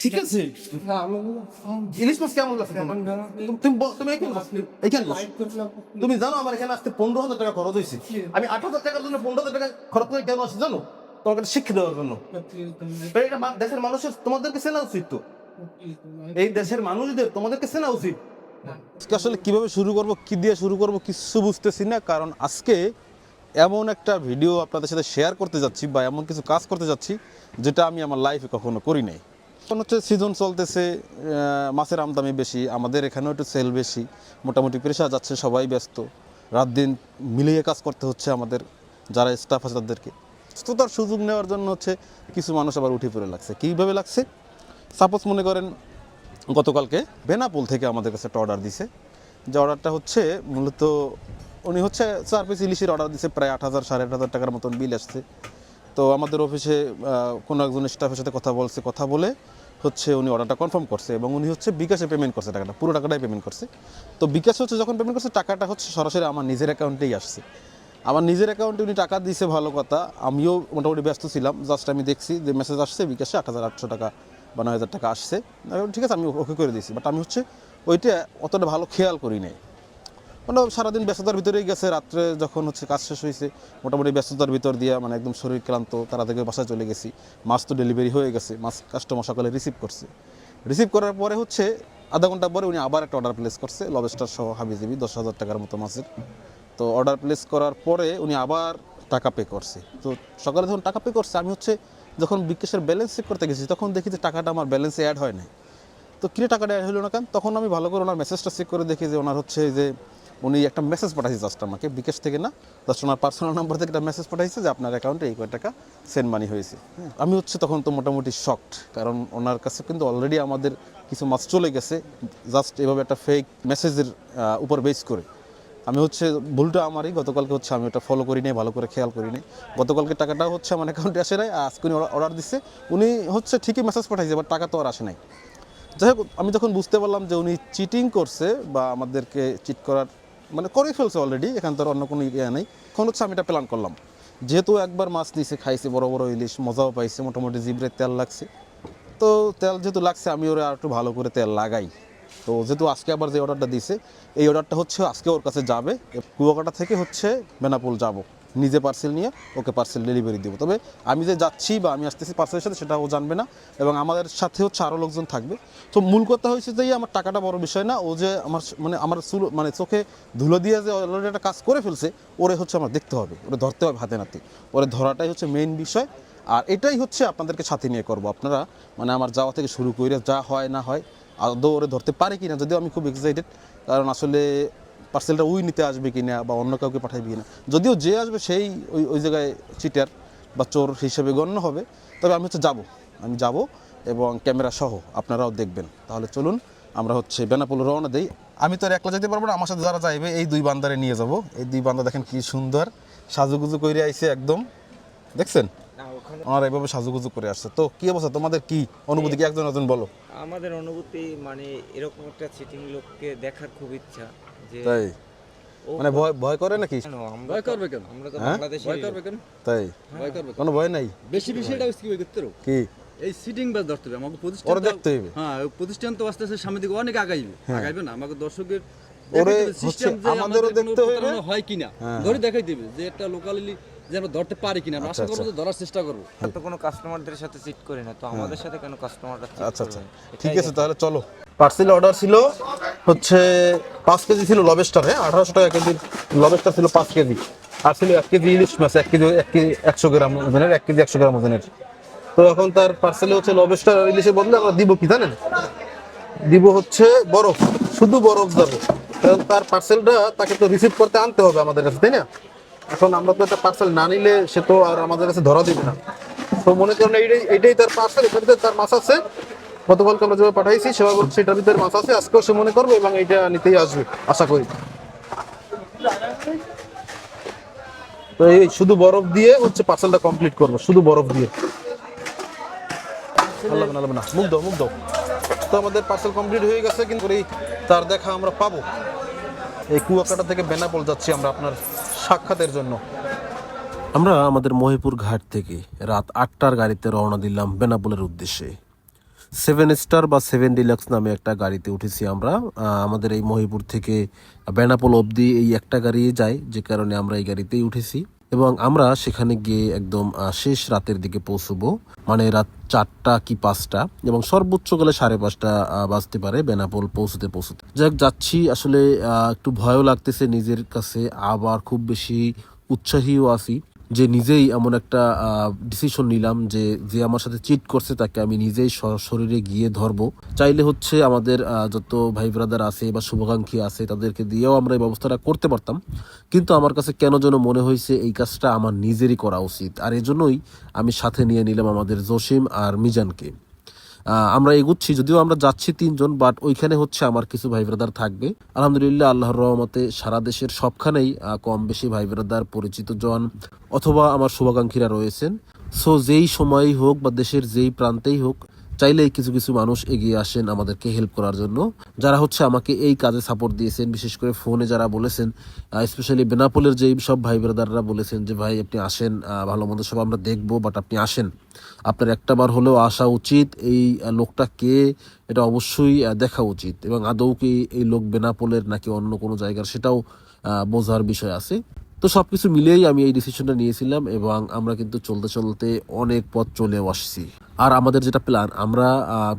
ঠিক আছে ইলিশ মাছ কেমন লাগছে তুমি- তুমি তুমি এখানে। তুমি জানো আমার এখানে আসতে পনেরো হাজার টাকা খরচ হয়েছে আমি আট হাজার টাকার জন্য পনেরো হাজার টাকা খরচ করে কেন আসছি জানো তোমাকে শিক্ষা দেওয়ার জন্য এটা দেশের মানুষের তোমাদেরকে চেনা উচিত তো এই দেশের মানুষদের তোমাদেরকে চেনা উচিত আসলে কীভাবে শুরু করব কি দিয়ে শুরু করব কিছু বুঝতেছি না কারণ আজকে এমন একটা ভিডিও আপনাদের সাথে শেয়ার করতে যাচ্ছি বা এমন কিছু কাজ করতে যাচ্ছি যেটা আমি আমার লাইফে কখনো করি নাই। এখন হচ্ছে সিজন চলতেছে মাছের আমদামি বেশি, আমাদের এখানেও একটু সেল বেশি, মোটামুটি পেশা যাচ্ছে, সবাই ব্যস্ত। রাত দিন মিলিয়ে কাজ করতে হচ্ছে আমাদের, যারা স্টাফ আছে তাদেরকে। তো তার সুযোগ নেওয়ার জন্য হচ্ছে কিছু মানুষ আবার উঠে পড়ে লাগছে। কীভাবে লাগছে? সাপোজ মনে করেন, গতকালকে বেনাপুল থেকে আমাদের কাছে একটা অর্ডার দিছে। যে অর্ডারটা হচ্ছে মূলত, উনি হচ্ছে চার পিস ইলিশের অর্ডার দিছে, প্রায় আট হাজার, সাড়ে আট হাজার টাকার মতন বিল আসছে। তো আমাদের অফিসে কোনো একজন স্টাফের সাথে কথা বলছে, কথা বলে হচ্ছে উনি অর্ডারটা কনফার্ম করছে এবং উনি হচ্ছে বিকাশে পেমেন্ট করছে টাকাটা, পুরো টাকাটাই পেমেন্ট করছে। তো বিকাশ হচ্ছে যখন পেমেন্ট করছে, টাকাটা হচ্ছে সরাসরি আমার নিজের অ্যাকাউন্টেই আসছে। আমার নিজের অ্যাকাউন্টে উনি টাকা দিয়েছে ভালো কথা, আমিও মোটামুটি ব্যস্ত ছিলাম জাস্ট আমি দেখছি যে মেসেজ আসছে বিকাশে আট হাজার আটশো টাকা বা নয় হাজার টাকা আসছে। ঠিক আছে, আমি ওকে করে দিয়েছি বাট আমি হচ্ছে ওইটা অতটা ভালো খেয়াল করি নাই। মানে সারাদিন ব্যস্ততার ভিতরেই গেছে। রাত্রে যখন হচ্ছে কাজ শেষ হয়েছে, মোটামুটি ব্যস্ততার ভিতর দিয়ে মানে একদম শরীর ক্লান্ত, তারা থেকে বাসায় চলে গেছি। মাছ তো ডেলিভারি হয়ে গেছে, মাছ কাস্টমার সকালে রিসিভ করছে। রিসিভ করার পরে হচ্ছে আধা ঘণ্টা পরে উনি আবার একটা অর্ডার প্লেস করছে লবেস্টার সহ হাবিজিবি, দশ হাজার টাকার মতো মাছের। তো অর্ডার প্লেস করার পরে উনি আবার টাকা পে করছে। তো সকালে যখন টাকা পে করছে, আমি হচ্ছে যখন বিকাশের ব্যালেন্স চেক করতে গেছি, তখন দেখি যে টাকাটা আমার ব্যালেন্সে অ্যাড হয় নাই। তো কিরে টাকাটা অ্যাড হলো না কেন? তখন আমি ভালো করে ওনার মেসেজটা চেক করে দেখি যে ওনার হচ্ছে যে উনি একটা মেসেজ পাঠাইছে জাস্ট আমাকে। বিকাশ থেকে না জাস্ট ওনার পার্সোনাল নাম্বার থেকে একটা মেসেজ পাঠাইছে যে আপনার অ্যাকাউন্টে এই কয় টাকা সেন্ড মানি হয়েছে। হ্যাঁ, আমি হচ্ছে তখন তো মোটামুটি শকড কারণ ওনার কাছে কিন্তু অলরেডি আমাদের কিছু মাছ চলে গেছে জাস্ট এভাবে একটা ফেক মেসেজের উপর বেস করে। আমি হচ্ছে ভুলটা আমারই গতকালকে হচ্ছে আমি ওটা ফলো করি নাই ভালো করে খেয়াল করি নাই গতকালকে টাকাটা হচ্ছে আমার অ্যাকাউন্টে আসে নাই আজকে উনি অর্ডার দিচ্ছে উনি হচ্ছে ঠিকই মেসেজ পাঠাইছে বাট টাকা তো আর আসে নাই। যাই হোক আমি যখন বুঝতে পারলাম যে উনি চিটিং করছে বা আমাদেরকে চিট করার মানে করে ফেলছে অলরেডি এখান থেকে অন্য কোনো ইয়ে নেই। এখন হচ্ছে আমি এটা প্ল্যান করলাম। যেহেতু একবার মাছ নিয়েছে খাইছে, বড় বড় ইলিশ, মজাও পাইছে, মোটামুটি জিবরে তেল লাগছে। তো তেল যেহেতু লাগছে, আমি ওরা আর একটু ভালো করে তেল লাগাই। তো যেহেতু আজকে আবার যে অর্ডারটা দিছে, এই অর্ডারটা হচ্ছে আজকে ওর কাছে যাবে। কুয়াকাটা থেকে হচ্ছে বেনাপুল যাব। নিজে পার্সেল নিয়ে ওকে পার্সেল ডেলিভারি দেবো। তবে আমি যে যাচ্ছি বা আমি আসতেছি পার্সেলের সাথে সেটা ও জানবে না এবং আমাদের সাথে হচ্ছে আরও লোকজন থাকবে। তো মূল কথা হয়েছে যে আমার টাকাটা বড় বিষয় না, ও যে আমার মানে আমার চুল মানে চোখে ধুলো দিয়ে যে অলরেডি একটা কাজ করে ফেলছে, ওরে হচ্ছে আমার দেখতে হবে, ওরে ধরতে হবে হাতে নাতে। ওরে ধরাটাই হচ্ছে মেইন বিষয়। আর এটাই হচ্ছে আপনাদেরকে সাথে নিয়ে করব। আপনারা মানে আমার যাওয়া থেকে শুরু করে যা হয় না হয় আদৌ ওরে ধরতে পারে কি না যদিও আমি খুব এক্সাইটেড কারণ আসলে পার্সেলটা উই নিতে আসবে কিনা বা অন্য কাউকে পাঠাইবে কিনা। যদিও যে আসবে সেই ওই ওই জায়গায় চিটার বা চোর হিসেবে গণ্য হবে। তবে আমি হচ্ছে যাব আমি যাব এবং ক্যামেরা সহ আপনারাও দেখবেন। তাহলে চলুন আমরা হচ্ছে বেনাপুল রওনা দেই। আমি তো আর একলা যেতে পারব না আমার সাথে যারা যাইবে এই দুই বান্দারে নিয়ে যাব। এই দুই বান্দা দেখেন কি সুন্দর সাজুগুজু করে আইছে একদম। দেখছেন? ওনারা এভাবে সাজুগুজু করে আসছে। তো কি অবস্থা? তোমাদের কি অনুভূতি কি? একজন একজন বলো। আমাদের অনুভূতি মানে এরকম একটা চিটিং লোককে দেখার খুব ইচ্ছা। তাই? মানে ভয় ভয় করে নাকি? ভয় করবে কেন? আমরা তো হ্যাঁ? বাংলাদেশে। ভয় করবে কেন? তাই? ভয় করবে কোনো? ভয় নাই? বেশি বেশি এটা কি করতে কি? এই সিটিং বাস ধরতে হবে। আমাকে প্রতিষ্ঠান ওরা দেখতে হবে। হ্যাঁ প্রতিষ্ঠান তো আস্তে আস্তে সামনের দিকে অনেক আগাইবে। আগাইবে না। আমাকে দর্শকের ওরে যে আমাদেরও দেখতে হবে হয় কিনা। হ্যাঁ, ধরে দেখাই দিবে যে একটা লোকালি যে আমরা ধরতে পারি কিনা আমরা আচ্ছা, আশা করব যে ধরার চেষ্টা করব। তো কোনো কাস্টমারদের সাথে চিট করি না তো আমাদের সাথে কেন কাস্টমাররা চিট আচ্ছা আচ্ছা। ঠিক আছে তাহলে চলো। পার্সেল অর্ডার ছিল হচ্ছে পাঁচ কেজি ছিল লবেস্টার হ্যাঁ? আঠারোশো টাকা কেজি লবেস্টার ছিল পাঁচ কেজি। আর ছিল এক কেজি ইলিশ মাছ এক কেজি এক কেজি একশো গ্রাম ওজনের এক কেজি একশো গ্রাম ওজনের। তো এখন তার পার্সেলে হচ্ছে লবেস্টার ইলিশের বদলে আমরা দিব কি জানেন? দিব হচ্ছে বরফ শুধু বরফ দেবো। কারণ তার পার্সেলটা তাকে তো রিসিভ করতে আনতে হবে আমাদের কাছে তাই না? এখন আমরা তো একটা পার্সেল না নিলে সে তো আর আমাদের কাছে ধরা দিবে না। তো মনে করেন এইটাই এইটাই তার পার্সেল এটার ভিতরে তার মাছ আছে। গতকালকে আমরা যেভাবে পাঠাইছি, সেভাবে সেটার ভিতরে মাছ আছে। আজকেও সে মনে করবে এবং এইটা নিতেই আসবে, আশা করি। তো এই শুধু বরফ দিয়ে হচ্ছে পার্সেলটা কমপ্লিট করব, শুধু বরফ দিয়ে। আল্লাহ আল্লাহ না, মুখ দাও তো আমাদের পার্সেল কমপ্লিট হয়ে গেছে, কিন্তু এই তার দেখা আমরা পাবো। এই কুয়াকাটা থেকে বেনাপোল যাচ্ছি আমরা আপনার সাক্ষাতের জন্য। আমরা আমাদের মহিপুর ঘাট থেকে রাত আটটার গাড়িতে রওনা দিলাম বেনাপোলের উদ্দেশ্যে। সেভেন স্টার বা সেভেন ডিলাক্স নামে একটা গাড়িতে উঠেছি আমরা। আমাদের এই মহিপুর থেকে বেনাপোল অবধি এই একটা গাড়ি যায়, যে কারণে আমরা এই গাড়িতেই উঠেছি। এবং আমরা সেখানে গিয়ে একদম শেষ রাতের দিকে পৌঁছবো। মানে রাত চারটা কি পাঁচটা? এবং সর্বোচ্চ গেলে সাড়ে পাঁচটা বাজতে পারে বেনাপোল পৌঁছতে পৌঁছতে। যাক, যাচ্ছি। আসলে একটু ভয়ও লাগতেছে নিজের কাছে। আবার খুব বেশি উৎসাহীও আছি। যে নিজেই এমন একটা ডিসিশন নিলাম যে যে আমার সাথে চিট করছে তাকে আমি নিজেই শরীরে গিয়ে ধরবো। চাইলে হচ্ছে আমাদের যত ভাই ব্রাদার আছে বা শুভাকাঙ্ক্ষী আছে তাদেরকে দিয়েও আমরা এই ব্যবস্থাটা করতে পারতাম। কিন্তু আমার কাছে কেন যেন মনে হয়েছে এই কাজটা আমার নিজেরই করা উচিত। আর এজন্যই আমি সাথে নিয়ে নিলাম আমাদের জসিম আর মিজানকে। আমরা এগুচ্ছি, যদিও আমরা যাচ্ছি তিনজন বাট ওইখানে হচ্ছে আমার কিছু ভাই ব্রাদার থাকবে। আলহামদুলিল্লাহ, আল্লাহর রহমতে সারা দেশের সবখানেই কম বেশি ভাই ব্রাদার পরিচিত জন, অথবা আমার শুভাকাঙ্ক্ষীরা রয়েছেন। সো যেই সময়ই হোক বা দেশের যেই প্রান্তেই হোক চাইলেই কিছু কিছু মানুষ এগিয়ে আসেন আমাদেরকে হেল্প করার জন্য। যারা হচ্ছে আমাকে এই কাজে সাপোর্ট দিয়েছেন, বিশেষ করে ফোনে যারা বলেছেন স্পেশালি বেনাপোলের যেই সব ভাই ব্রাদাররা বলেছেন যে, ভাই, আপনি আসেন ভালো মন্দ সব আমরা দেখব বাট আপনি আসেন। আপনার একটাবার হলেও আসা উচিত, এই লোকটা কে এটা অবশ্যই দেখা উচিত। এবং আদৌ কি এই লোক বেনাপোলের নাকি অন্য কোনো জায়গার সেটাও বোঝার বিষয় আছে। তো সব কিছু মিলেই আমি এই ডিসিশনটা নিয়েছিলাম এবং আমরা কিন্তু চলতে চলতে অনেক পথ চলেও আসছি। আর আমাদের যেটা প্ল্যান আমরা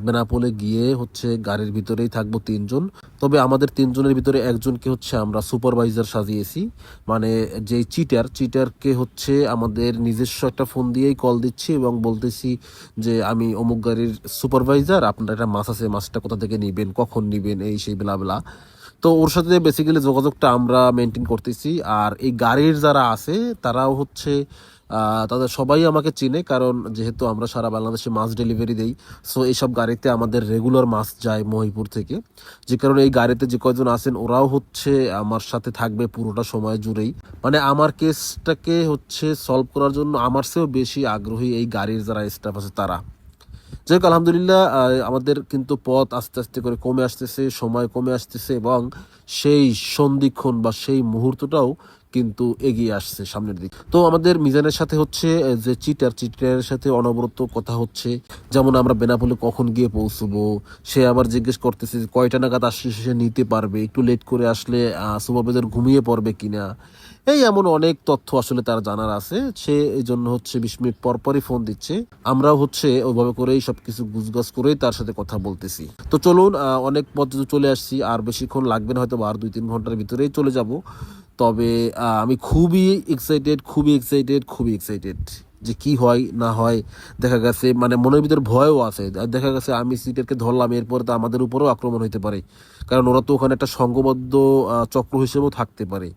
বেনাপোলে গিয়ে হচ্ছে গাড়ির ভিতরেই থাকব তিনজন। তবে আমাদের তিনজনের ভিতরে একজনকে হচ্ছে আমরা সুপারভাইজার সাজিয়েছি। মানে যে চিটার চিটারকে হচ্ছে আমাদের নিজস্ব একটা ফোন দিয়েই কল দিচ্ছি এবং বলতেছি যে, আমি অমুক গাড়ির সুপারভাইজার আপনার একটা মাছ আছে, মাছটা কোথা থেকে নিবেন, কখন নিবেন, এই সেই বেলা বেলা তো ওর সাথে বেসিক্যালি যোগাযোগটা আমরা মেনটেন করতেছি। আর এই গাড়ির যারা আছে, তারাও হচ্ছে তাদের সবাই আমাকে চিনে কারণ যেহেতু আমরা সারা বাংলাদেশে মাছ ডেলিভারি দেই সো এইসব গাড়িতে আমাদের রেগুলার মাছ যায় মহিপুর থেকে। যে কারণে এই গাড়িতে যে কয়জন আছেন, ওরাও হচ্ছে আমার সাথে থাকবে পুরোটা সময় জুড়েই। মানে আমার কেসটাকে হচ্ছে সলভ করার জন্য আমার চেয়েও বেশি আগ্রহী এই গাড়ির যারা স্টাফ আছে, তারা। যাই হোক আলহামদুলিল্লাহ আমাদের কিন্তু পথ আস্তে আস্তে করে কমে আসতেছে, সময় কমে আসতেছে এবং সেই সন্ধিক্ষণ বা সেই মুহূর্তটাও কিন্তু এগিয়ে আসছে সামনের দিকে। তো আমাদের মিজানের সাথে হচ্ছে যে চিটার, চিটারের সাথে অনবরত কথা হচ্ছে, যেমন আমরা বেনাপোলে কখন গিয়ে পৌঁছবো, সে আবার জিজ্ঞেস করতেছে কয়টা নাগাদ আসলে সে নিতে পারবে, একটু লেট করে আসলে সুপারভাইজার ঘুমিয়ে পড়বে কিনা। এই এমন অনেক তথ্য আসলে তার জানার আছে। সে এই জন্য হচ্ছে বিশ মিনিট পর পরই ফোন দিচ্ছে। আমরাও হচ্ছে ওইভাবে করেই সবকিছু গুজগাছ করেই তার সাথে কথা বলতেছি। তো চলুন অনেক পথ চলে আসছি। আর বেশিক্ষণ লাগবে না, হয়তো আর দুই তিন ঘণ্টার ভিতরেই চলে যাব। তবে আমি খুবই এক্সাইটেড খুবই এক্সাইটেড খুবই এক্সাইটেড যে কি হয়, না হয়। দেখা গেছে মানে মনের ভিতর ভয়ও আছে। দেখা গেছে, আমি সিটেরকে ধরলাম, এরপরে তো আমাদের উপরেও আক্রমণ হইতে পারে। কারণ ওরা তো ওখানে একটা সংঘবদ্ধ চক্র হিসেবেও থাকতে পারে।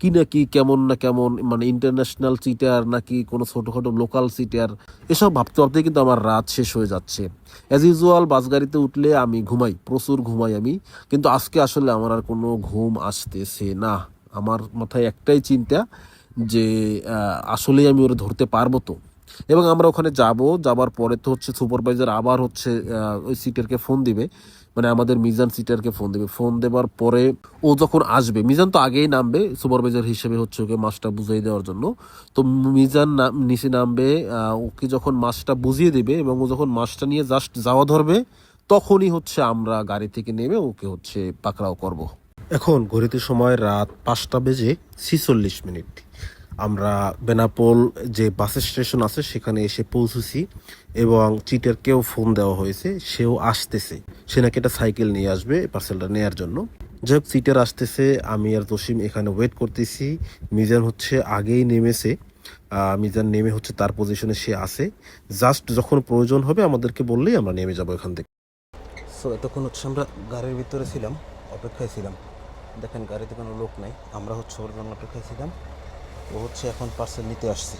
কি না কি, কেমন না কেমন মানে ইন্টারন্যাশনাল সিটার নাকি কোনো ছোটোখাটো লোকাল সিটার এসব ভাবতে ভাবতেই কিন্তু আমার রাত শেষ হয়ে যাচ্ছে। অ্যাজ ইউজুয়াল বাস গাড়িতে উঠলে আমি ঘুমাই, প্রচুর ঘুমাই আমি, কিন্তু আজকে আসলে আমার আর কোনো ঘুম আসতেছে না। আমার মাথায় একটাই চিন্তা যে আসলেই আমি ওরা ধরতে পারব তো। এবং আমরা ওখানে যাব, যাবার পরে তো হচ্ছে সুপারভাইজার আবার হচ্ছে ওই সিটারকে ফোন দিবে। মানে আমাদের মিজান সিটারকে ফোন দেবে। ফোন দেওয়ার পরে ও যখন আসবে, মিজান তো আগেই নামবে, সুপারভাইজার হিসেবে হচ্ছে ওকে মাছটা বুঝিয়ে দেওয়ার জন্য। তো মিজান নিচে নামবে ওকে যখন মাছটা বুঝিয়ে দেবে এবং ও যখন মাছটা নিয়ে জাস্ট যাওয়া ধরবে, তখনই হচ্ছে আমরা গাড়ি থেকে নেমে ওকে হচ্ছে পাকড়াও করব। এখন ঘড়িতে সময় রাত পাঁচটা বেজে ছিচল্লিশ মিনিট। আমরা বেনাপোল যে বাস স্টেশন আছে, সেখানে এসে পৌঁছেছি এবং চিটারকেও ফোন দেওয়া হয়েছে, সেও আসতেছে। সে নাকি একটা সাইকেল নিয়ে আসবে পার্সেলটা নেয়ার জন্য। যাই হোক চিটার আসতেছে, আমি আর জসিম এখানে ওয়েট করতেছি। মিজান হচ্ছে আগেই নেমেছে। মিজান নেমে হচ্ছে তার পজিশনে সে আছে। জাস্ট যখন প্রয়োজন হবে, আমাদেরকে বললেই আমরা নেমে যাব এখান থেকে। সো এতক্ষণ হচ্ছে আমরা গাড়ির ভিতরে ছিলাম, অপেক্ষায় ছিলাম। দেখেন, গাড়িতে কোনো লোক নাই। আমরা হচ্ছে ওর জন্য অপেক্ষায় ছিলাম। ও হচ্ছে এখন পার্সেল নিতে আসছে।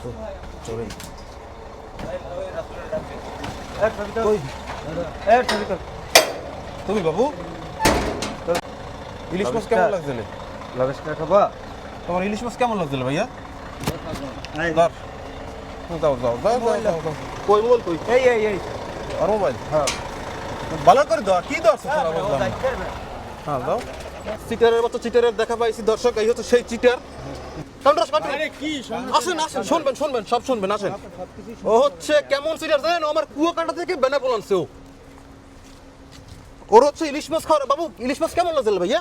তো চলেন তুমি বাবু? ইলিশ মাছ কেমন লাগছিল লবেস্টার খাবা? তোমার ইলিশ মাছ কেমন লাগছিল ভাইয়া? ধর। দাও দাও দাও দাও কই মোবাইল কই? এই এই এই। আর মোবাইল? হ্যাঁ। ভালো করে দাও কি দাও তোরা বুঝলাম হ্যাঁ দাও। চিটারের মতো চিটারের দেখা পাইছি দর্শক এই হচ্ছে সেই চিটার আসেন আসেন শুনবেন শুনবেন সব শুনবেন আসেন। ও হচ্ছে কেমন চিটার জানেন? আমার কুয়াকাটা থেকে বেনাপোল আনছে ও। ওর হচ্ছে ইলিশ মাছ খাওয়ার বাবু ইলিশ মাছ কেমন লাগছিল ভাইয়া?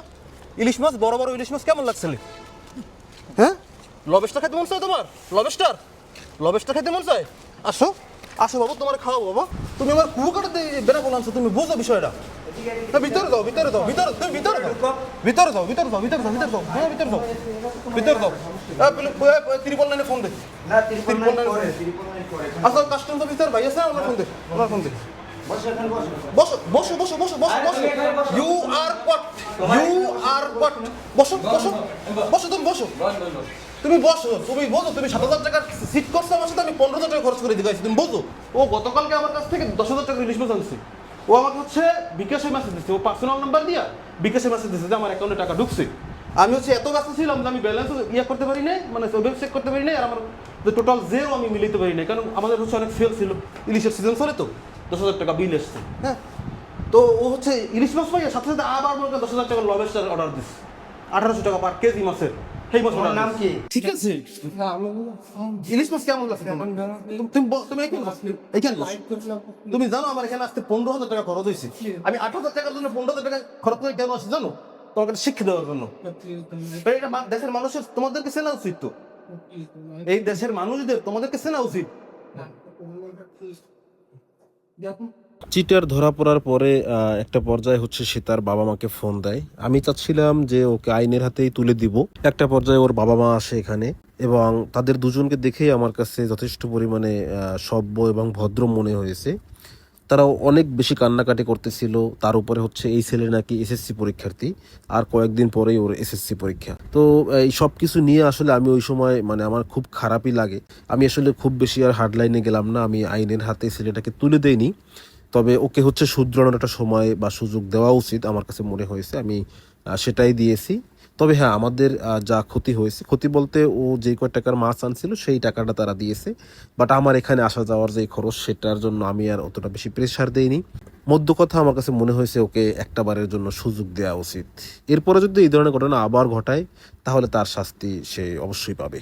ইলিশ মাছ বড় বড় ইলিশ মাছ কেমন লাগছিল হ্যাঁ? লবেস্টার খেতে মন চায় তোমার? লবেস্টার লবেস্টার খেতে মন চায়? আসো আসো বাবু তোমার খাও বাবা। তুমি আমার কুয়াকাটাতে বেনাপোল আনছো তুমি বুঝো বিষয়টা। ভিতরে দাও ভিতরে দাও ভিতরে তুমি ভিতরে দাও ভিতরে দাও ভিতরে দাও ভিতরে দাও ভিতরে দাও হ্যাঁ ভিতরে দাও ভিতরে দাও ত্রিপল লাইনে ফোন দে ত্রিপল লাইনে আসো কাস্টমার ভিতরে ভাই আছে আমার ফোন দে আমার ফোন দে বসো বসো বসো বসো বসো বসো you are what you are what বসো বসো বসো তুমি বসো তুমি বসো তুমি তুমি সাত হাজার টাকার সিট করছ আমার সাথে আমি পনেরো হাজার টাকা খরচ করে দিতে তুমি বোঝো? ও গতকালকে আমার কাছ থেকে দশ হাজার টাকা ইলিশ মাছ আনছে ও আমাকে হচ্ছে বিকাশে মেসেজ দিচ্ছে ও পার্সোনাল নাম্বার দিয়া বিকাশে মেসেজ দিচ্ছে যে আমার অ্যাকাউন্টে টাকা ঢুকছে। আমি হচ্ছে এত ব্যস্ত ছিলাম যে আমি ব্যালেন্স ইয়ে করতে পারি নাই মানে ওয়েব চেক করতে পারি নাই, আর আমার টোটাল জেরো আমি মিলাইতে পারি নাই, কারণ আমাদের হচ্ছে অনেক সেল ছিল, ইলিশের সিজন চলে তো, দশ হাজার টাকা বিল এসছে। হ্যাঁ তো ও হচ্ছে ইলিশ মাছ পাইয়া সাথে সাথে আবার দশ হাজার টাকা লবেস্টার অর্ডার দিচ্ছে আঠারোশো টাকা পার কেজি মাছের। নাম। কি ঠিক আছে ইলিশ মাছ কেমন লাগছে তুমি- তুমি এখানে। তুমি জানো আমার এখানে আসতে পনেরো হাজার টাকা খরচ হয়েছে আমি আট হাজার টাকার জন্য পনেরো হাজার টাকা খরচ করে কেন আসছি জানো তোমাকে শিক্ষা দেওয়ার জন্য এটা দেশের মানুষের তোমাদেরকে চেনা উচিত তো এই দেশের মানুষদের তোমাদেরকে চেনা উচিত চিটার ধরা পড়ার পরে একটা পর্যায়ে হচ্ছে সে তার বাবা মাকে ফোন দেয়। আমি চাচ্ছিলাম যে ওকে আইনের হাতেই তুলে দিব। একটা পর্যায়ে ওর বাবা মা আসে এখানে এবং তাদের দুজনকে দেখেই আমার কাছে যথেষ্ট পরিমাণে সভ্য এবং ভদ্র মনে হয়েছে। তারাও অনেক বেশি কান্নাকাটি করতেছিল। তার উপরে হচ্ছে এই ছেলে নাকি এসএসসি পরীক্ষার্থী। আর কয়েকদিন পরেই ওর এসএসসি পরীক্ষা। তো এই সব কিছু নিয়ে আসলে আমি ওই সময় মানে আমার খুব খারাপই লাগে। আমি আসলে খুব বেশি আর হার্ডলাইনে গেলাম না। আমি আইনের হাতে ছেলেটাকে তুলে দেইনি। তবে ওকে হচ্ছে শুধরানোর একটা সময় বা সুযোগ দেওয়া উচিত আমার কাছে মনে হয়েছে। আমি সেটাই দিয়েছি। তবে হ্যাঁ আমাদের যা ক্ষতি হয়েছে, ক্ষতি বলতে ও যে কয় টাকার মাছ আনছিল সেই টাকাটা তারা দিয়েছে। বাট আমার এখানে আসা যাওয়ার যে খরচ সেটার জন্য আমি আর অতটা বেশি প্রেশার দেইনি। মধ্য কথা আমার কাছে মনে হয়েছে ওকে একটা বারের জন্য সুযোগ দেওয়া উচিত। এরপরে যদি এই ধরনের ঘটনা আবার ঘটায়, তাহলে তার শাস্তি সে অবশ্যই পাবে।